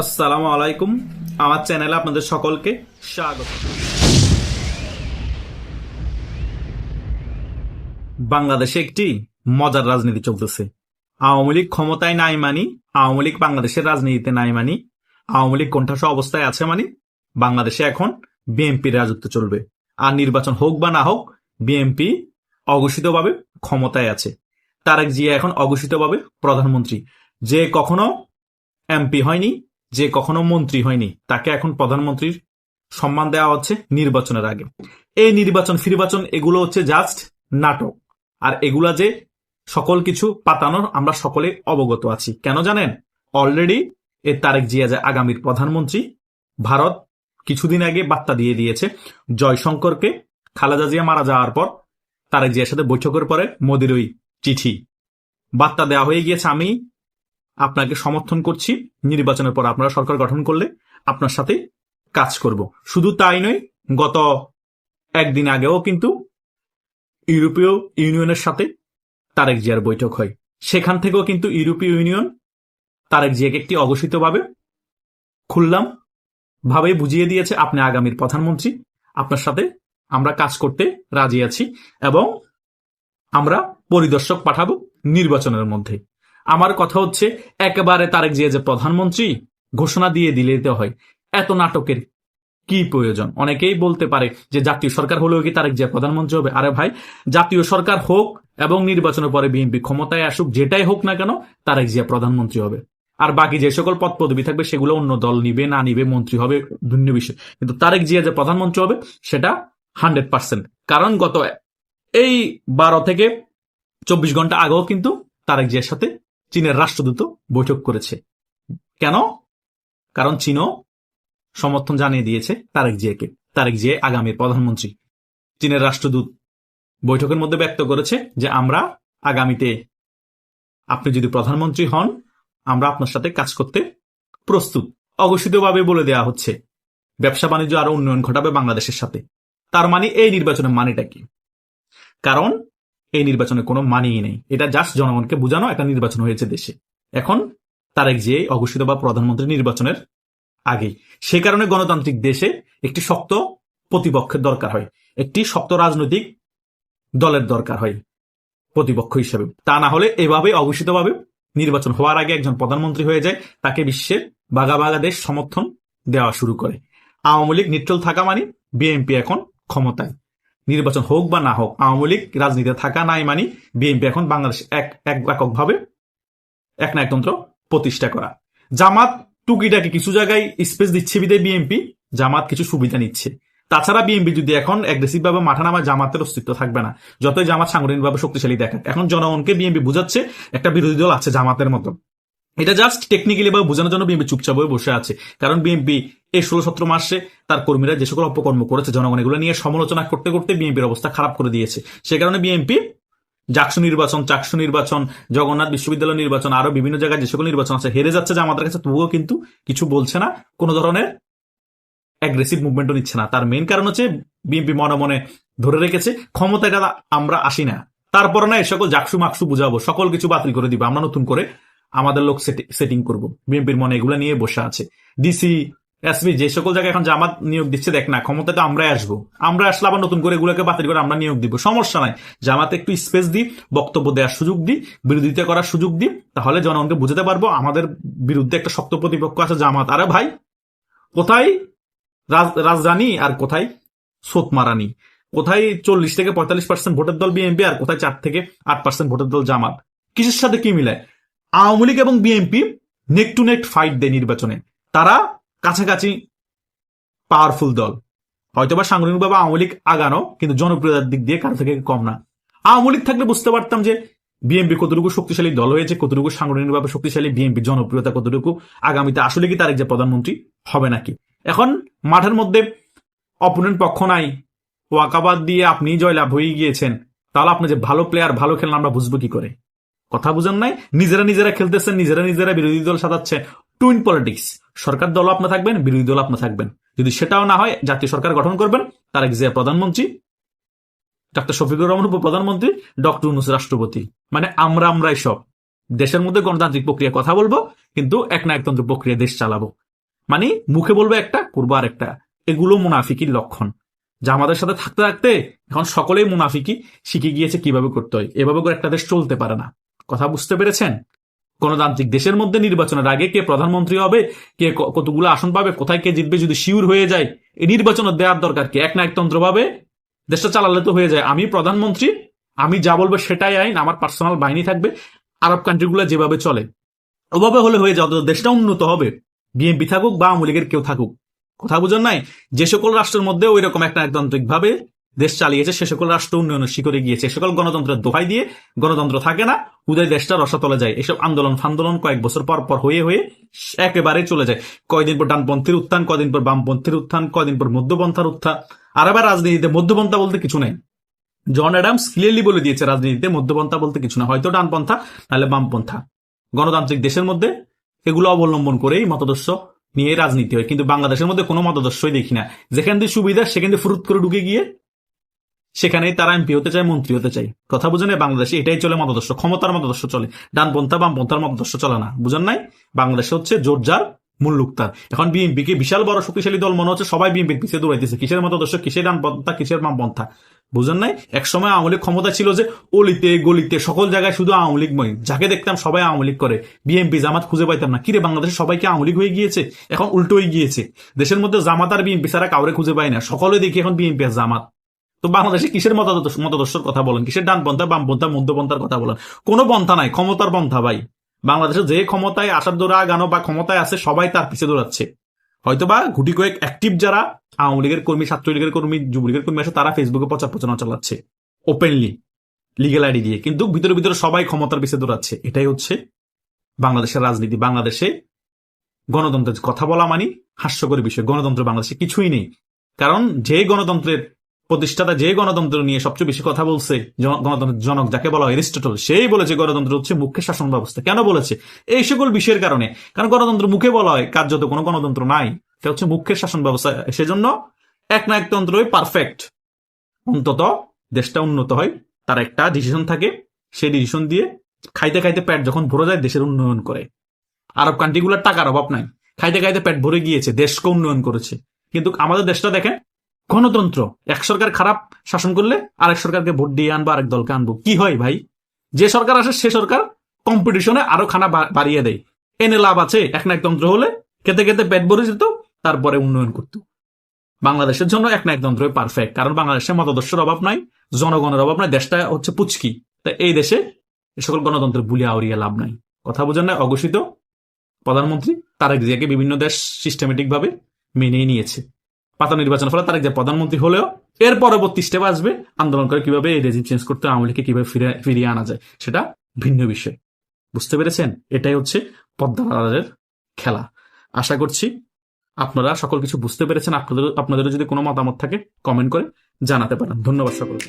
আসসালামু আলাইকুম। আমার চ্যানেলে আপনাদের সকলকে স্বাগত। বাংলাদেশে একটি মজার রাজনীতি চলতেছে। আওয়ামী লীগ ক্ষমতায় নাই মানি, আওয়ামী লীগ বাংলাদেশের রাজনীতিতে নাই মানি, আওয়ামী লীগ কোণঠাসা অবস্থায় আছে মানি, বাংলাদেশে এখন বিএনপির রাজত্ব চলবে। আর নির্বাচন হোক বা না হোক, বিএনপি অঘোষিতভাবে ক্ষমতায় আছে। তারেক জিয়া এখন অঘোষিতভাবে প্রধানমন্ত্রী। যে কখনো এমপি হয়নি যে কখনো মন্ত্রী হয়নি, তাকে এখন প্রধানমন্ত্রীর সম্মান দেওয়া হচ্ছে নির্বাচনের আগে। এই নির্বাচন ফিরবাচন এগুলো হচ্ছে জাস্ট নাটক। আর এগুলা যে সকল কিছু পাতানোর, আমরা সকলে অবগত আছি। কেন জানেন? অলরেডি এ তারেক জিয়া যে আগামীর প্রধানমন্ত্রী, ভারত কিছুদিন আগে বার্তা দিয়ে দিয়েছে, জয়শঙ্করকে খালেদা জিয়া মারা যাওয়ার পর তারেক জিয়ার সাথে বৈঠকের পরে মোদির ওই চিঠি। বার্তা দেওয়া হয়ে গিয়েছে, আমি আপনাকে সমর্থন করছি। নির্বাচনের পর আপনারা সরকার গঠন করলে আপনার সাথে কাজ করব। শুধু তাই নয়, গত একদিন আগেও কিন্তু ইউরোপীয় ইউনিয়নের সাথে তারেক জিয়ার বৈঠক হয়। সেখান থেকেও কিন্তু ইউরোপীয় ইউনিয়ন তারেক জিয়াকে একটি অঘোষিতভাবে খুললাম ভাবে বুঝিয়ে দিয়েছে, আপনি আগামীর প্রধানমন্ত্রী, আপনার সাথে আমরা কাজ করতে রাজি আছি এবং আমরা পরিদর্শক পাঠাবো নির্বাচনের মধ্যে। আমার কথা হচ্ছে, একেবারে তারেক জিয়া যে প্রধানমন্ত্রী, ঘোষণা দিয়ে দিলে তো হয়। এত নাটকের কি প্রয়োজন? অনেকেই বলতে পারে যে জাতীয় সরকার হলেও কি তারেক জিয়া প্রধানমন্ত্রী হবে। আরে ভাই, জাতীয় সরকার হোক এবং নির্বাচনের পরে বিএনপি ক্ষমতায় আসুক, যেটাই হোক না কেন, তারেক জিয়া প্রধানমন্ত্রী হবে। আর বাকি যে সকল পদ পদবি থাকবে, সেগুলো অন্য দল নিবে, না নিবে, মন্ত্রী হবে ভিন্ন বিষয়। কিন্তু তারেক জিয়া যে প্রধানমন্ত্রী হবে, সেটা হান্ড্রেড পার্সেন্ট। কারণ গত এই বারো থেকে চব্বিশ ঘণ্টা আগেও কিন্তু তারেক জিয়ার সাথে চীনের রাষ্ট্রদূত বৈঠক করেছে। কেন? কারণ চীনও সমর্থন জানিয়ে দিয়েছে তারেক জিয়াকে। তারেক জিয়া আগামীর প্রধানমন্ত্রী। চীনের রাষ্ট্রদূত বৈঠকের মধ্যে ব্যক্ত করেছে যে, আমরা আগামীতে আপনি যদি প্রধানমন্ত্রী হন, আমরা আপনার সাথে কাজ করতে প্রস্তুত। অঘোষিতভাবে বলে দেওয়া হচ্ছে, ব্যবসা বাণিজ্য আরও উন্নয়ন ঘটাবে বাংলাদেশের সাথে। তার মানে এই নির্বাচনের মানেটা কি? কারণ এই নির্বাচনে কোনো মানিয়ে নেই। এটা জাস্ট জনগণকে বোঝানো একটা নির্বাচন হয়েছে দেশে। এখন তারেক যে অঘোষিত বা প্রধানমন্ত্রী নির্বাচনের আগেই। সে কারণে গণতান্ত্রিক দেশে একটি শক্ত প্রতিপক্ষের দরকার হয়। একটি শক্ত রাজনৈতিক দলের দরকার হয় প্রতিপক্ষ হিসেবে। তা না হলে এভাবে অঘোষিতভাবে নির্বাচন হওয়ার আগে একজন প্রধানমন্ত্রী হয়ে যায়, তাকে বিশ্বের বাগা বাগা দেশ সমর্থন দেওয়া শুরু করে। আওয়ামী লীগ নিট্টল থাকা মানে বিএনপি এখন ক্ষমতায়। নির্বাচন হোক বা না হোক, আওয়ামী লীগ রাজনীতিতে থাকা নাই মানি, বিএনপি এখন বাংলাদেশ এক এক, এককভাবে এক নায়কতন্ত্র প্রতিষ্ঠা করা। জামাত টুকিটাকি কিছু জায়গায় স্পেস দিচ্ছে বিদায় বিএনপি, জামাত কিছু সুবিধা নিচ্ছে। তাছাড়া বিএনপি যদি এখন অ্যাগ্রেসিভ ভাবে মাঠা নামা জামাতের অস্তিত্ব থাকবে না। যতই জামাত সাংগঠনিকভাবে শক্তিশালী দেখাক, এখন জনগণকে বিএনপি বুঝাচ্ছে, একটা বিরোধী দল আছে জামাতের মতো। এটা জাস্ট টেকনিক্যালি বা বোঝানোর জন্য বিএনপি চুপচাপ হয়ে বসে আছে। কারণ বিএনপি এই ষোলো সতেরো মাসে তার কর্মীরা যে সকল অপকর্ম করেছে, জনগণ এগুলো নিয়ে সমালোচনা করতে করতে বিএনপির অবস্থা খারাপ করে দিয়েছে। সে কারণে বিএনপি জাকসু নির্বাচন, চাকসু নির্বাচন, জগন্নাথ বিশ্ববিদ্যালয় নির্বাচন, আরও বিভিন্ন জায়গায় যে সকল নির্বাচন আছে, হেরে যাচ্ছে যে আমাদের কাছে, তবুও কিন্তু কিছু বলছে না। কোনো ধরনের অ্যাগ্রেসিভ মুভমেন্টও নিচ্ছে না। তার মেইন কারণ হচ্ছে বিএনপি মনে মনে ধরে রেখেছে ক্ষমতাটা আমরা আসি না। তারপরে না এ সকল জাকসু মাকসু বুঝাবো, সকল কিছু বাতিল করে দিব, আমরা নতুন করে আমাদের লোক সেটিং করব। বিএনপির মনে এগুলো নিয়ে বসে আছে। ডিসি এসবি যে সকল জায়গায় এখন জামাত নিয়োগ দিচ্ছে, দেখ না ক্ষমতাটা আমরাই আসব। আমরা আসলে আবার নতুন করে এগুলোকে বাতিল করে আমরা নিয়োগ দিব। সমস্যা নাই। জামাতে একটু স্পেস দিই বক্তব্য দেওয়ার সুযোগ দিই বিরোধিতা করার সুযোগ দিই তাহলে জনগণকে বুঝতে পারব আমাদের বিরুদ্ধে একটা শক্ত প্রতিপক্ষ আছে জামাত। আরে ভাই, কোথায়? রাজধানী আর কোথায়? সোত মারানি কোথায় চল্লিশ থেকে পঁয়তাল্লিশ পার্সেন্ট ভোটের দল বিএনপি আর কোথায় চার থেকে আট পার্সেন্ট ভোটের দল জামাত? কিসের সাথে কি মিলায় আওয়ামী লীগ এবং BNP neck to neck fight দেয় নির্বাচনে। তারা কাছাকাছি পাওয়ারফুল দল। হয়তোবা সাংগঠনিকভাবে আওয়ামী লীগ আগানো, কিন্তু জনপ্রিয়তার দিক দিয়ে কারও থেকে কম না। আওয়ামী লীগ থাকলে বুঝতে পারতাম যে বিএনপি কতটুকু শক্তিশালী দল হয়েছে, কতটুকু সাংগঠনিকভাবে শক্তিশালী বিএনপি জনপ্রিয়তা কতটুকু, আগামীতে আসলে কি তার যে প্রধানমন্ত্রী হবে নাকি? এখন মাঠের মধ্যে অপোনেন্ট পক্ষ নাই। ওয়াকাবাদ দিয়ে আপনি জয়লাভ হয়ে গিয়েছেন। তাহলে আপনি যে ভালো প্লেয়ার ভালো খেলেন আমরা বুঝব কি করে? কথা বুঝেন নাই? নিজেরা নিজেরা খেলতেছেন, নিজেরা নিজেরা বিরোধী দল সাজাচ্ছে। টুইন পলিটিক্স সরকার দল আপনি থাকবেন, বিরোধী দল আপনি থাকবেন। যদি সেটাও না হয়, জাতীয় সরকার গঠন করবেন তার এক জিয়া প্রধানমন্ত্রী, ডাক্তার শফিকুর রহমান উপপ্রধানমন্ত্রী, ডক্টর ইউনুস রাষ্ট্রপতি। মানে আমরা আমরাই সব। দেশের মধ্যে গণতান্ত্রিক প্রক্রিয়া কথা বলব, কিন্তু এক না একতন্ত্র প্রক্রিয়া দেশ চালাবো। মানে মুখে বলব একটা করব আর একটা। এগুলো মুনাফিকির লক্ষণ। যা আমাদের সাথে থাকতে থাকতে এখন সকলেই মুনাফিকি, শিখে গিয়েছে কীভাবে করতে হয়। এভাবে করে একটা দেশ চলতে পারে না। কথা বুঝতে পেরেছেন? গণতান্ত্রিক দেশের মধ্যে নির্বাচনের আগে কে প্রধানমন্ত্রী হবে, কে কতগুলো আসন পাবে, কোথায় কে জিতবে যদি শিওর হয়ে যায়, এই নির্বাচনের দেওয়ার দরকার কি? এক না একতন্ত্র ভাবে দেশটা চালালে তো হয়ে যায়। আমি প্রধানমন্ত্রী, আমি যা বলব সেটাই আইন, আমার পার্সোনাল বাহিনী থাকবে, আরব কান্ট্রিগুলো যেভাবে চলে, ওভাবে হলে হয়ে যাও দেশটা উন্নত হবে। বিএনপি থাকুক বা আওয়ামী লীগের কেউ থাকুক। কথা বুঝেন নাই? যে সকল রাষ্ট্রের মধ্যে ওই রকম একটা একতান্ত্রিক ভাবে দেশ চালিয়েছে, সে সকল রাষ্ট্র উন্নয়নের শিখরে গিয়েছে সকল গণতন্ত্রের দোহাই দিয়ে গণতন্ত্র থাকে না উদয় দেশটা রসাতলে যায়। এসব আন্দোলন ফান্দোলন কয়েক বছর পর পর হয়ে হয়ে একেবারে চলে যায়। কয়দিন পর ডানপন্থীর উত্থান, কয়দিন পর বামপন্থীর উত্থান, কয়দিন পর মধ্যপন্থার উত্থান। আর আবার রাজনীতিতে মধ্যপন্থা বলতে কিছু নেই। জন অ্যাডামস ক্লিয়ারলি বলে দিয়েছে রাজনীতিতে মধ্যপন্থা বলতে কিছু না। হয়তো ডানপন্থা, নাহলে বামপন্থা। গণতান্ত্রিক দেশের মধ্যে এগুলো অবলম্বন করেই মতাদর্শ নিয়ে রাজনীতি হয়। কিন্তু বাংলাদেশের মধ্যে কোনো মতাদর্শই দেখি না। যেখান দিয়ে সুবিধা, সেখান দিয়ে ফুরুত করে ঢুকে গিয়ে সেখানেই তারা এমপি হতে চায়, মন্ত্রী হতে চায়। কথা বুঝেন বাংলাদেশে এটাই চলে মতাদর্শ। ক্ষমতার মতাদর্শ চলে। ডানপন্থা বামপন্থার মতাদর্শ চলে না। বুঝেন নাই? বাংলাদেশে হচ্ছে জোরজার মুল্লুকতার এখন বিএনপি কে বিশাল বড় শক্তিশালী দল মনে হচ্ছে সবাই বিএনপির পিছিয়ে দৌড়াইতেছে। কিসের মতাদর্শ? কিসের ডানপন্থা কিসের বামপন্থা বুঝেন নাই? একসময় আওয়ামী লীগ ক্ষমতা ছিল যে অলিতে, গলিতে, সকল জায়গায় শুধু আওয়ামী লীগময় যাকে দেখতাম সবাই আওয়ামী লীগ করে। বিএনপি জামাত খুঁজে পাইতাম না। কিরে, বাংলাদেশে সবাইকে আওয়ামী লীগ হয়ে গিয়েছে? এখন উল্টো হয়ে গিয়েছে। দেশের মধ্যে জামাত আর বিএনপি ছাড়া কাউরে খুঁজে পাই না। সকলে দেখি এখন বিএনপি আর জামাত। তো বাংলাদেশে কিসের মতাদর্শ, মতাদর্শের কথা বলেন? কিসের ডানপন্থা বামপন্থা মধ্যপন্থার কথা বলেন? কোনো পন্থা নাই, ক্ষমতার পন্থা ভাই। বাংলাদেশে যে ক্ষমতায় আসার দৌড়া গানো বা ক্ষমতায় আছে, সবাই তার পিছে দৌড়াচ্ছে। হয়তোবা গুটি কয়েক অ্যাক্টিভ যারা, আওয়ামী লীগের কর্মী ছাত্রলীগের কর্মী যুবলীগের কর্মী আছে তারা ফেসবুকে প্রচার প্রচারণা চালাচ্ছে ওপেনলি লিগেল আইডি দিয়ে। কিন্তু ভিতরে ভিতরে সবাই ক্ষমতার পিছে দৌড়াচ্ছে। এটাই হচ্ছে বাংলাদেশের রাজনীতি। বাংলাদেশে গণতন্ত্রের কথা বলা মানি হাস্যকর বিষয়। গণতন্ত্র বাংলাদেশে কিছুই নেই। কারণ যে গণতন্ত্রের প্রতিষ্ঠাতা যে গণতন্ত্র নিয়ে সবচেয়ে বেশি কথা বলছে গণতন্ত্রের জনক যাকে বলা হয় এরিস্টটল, সেই বলেছে গণতন্ত্র হচ্ছে মুখ্য শাসন ব্যবস্থা। কেন বলেছে? এই সকল বিষয়ের কারণে। কারণ গণতন্ত্র মুখে বলা হয়, কার্যত কোনো গণতন্ত্র নাই। এটা হচ্ছে মুখ্যের শাসন ব্যবস্থা। সেজন্য এক না একতন্ত্রই পারফেক্ট অন্তত দেশটা উন্নত হয়, তার একটা ডিসিশন থাকে, সেই ডিসিশন দিয়ে খাইতে খাইতে পেট যখন ভরে যায়, দেশের উন্নয়ন করে। আরব কান্ট্রিগুলোর টাকার অভাব নাই। খাইতে খাইতে পেট ভরে গিয়েছে, দেশকে উন্নয়ন করেছে। কিন্তু আমাদের দেশটা দেখেন গণতন্ত্র। এক সরকার খারাপ শাসন করলে আরেক সরকারকে ভোট দিয়ে আনব, আরেক দলকে আনব। কি হয় ভাই? যে সরকার আসে, সে সরকার কম্পিটিশনে আরও খানা বাড়িয়ে দেয়। এনে লাভ আছে, এক না একতন্ত্র হলে খেতে খেতে পেট ভরে যেত, তারপরে উন্নয়ন করত। বাংলাদেশের জন্য এক না একতন্ত্রই পারফেক্ট কারণ বাংলাদেশে মতাদর্শের অভাব নাই, জনগণের অভাব নাই, দেশটা হচ্ছে পুচকি। তা এই দেশে এ সকল গণতন্ত্রের বুলি আউরিয়া লাভ নাই। কথা বোঝেন না, অঘোষিত প্রধানমন্ত্রী তারেক জিয়াকে বিভিন্ন দেশ সিস্টেমেটিক ভাবে মেনে নিয়েছে। পাতা নির্বাচনের ফলে তারেক যে প্রধানমন্ত্রী হলেও এর পরবর্তী স্টেপ আসবে আন্দোলন করে কীভাবে এই রেজিম চেঞ্জ করতে আওয়ামী লীগকে কীভাবে ফিরে ফিরিয়ে আনা যায় সেটা ভিন্ন বিষয়। বুঝতে পেরেছেন? এটাই হচ্ছে পদ্মার খেলা। আশা করছি আপনারা সকল কিছু বুঝতে পেরেছেন। আপনাদের আপনাদের যদি কোনো মতামত থাকে কমেন্ট করে জানাতে পারেন। ধন্যবাদ সকলকে।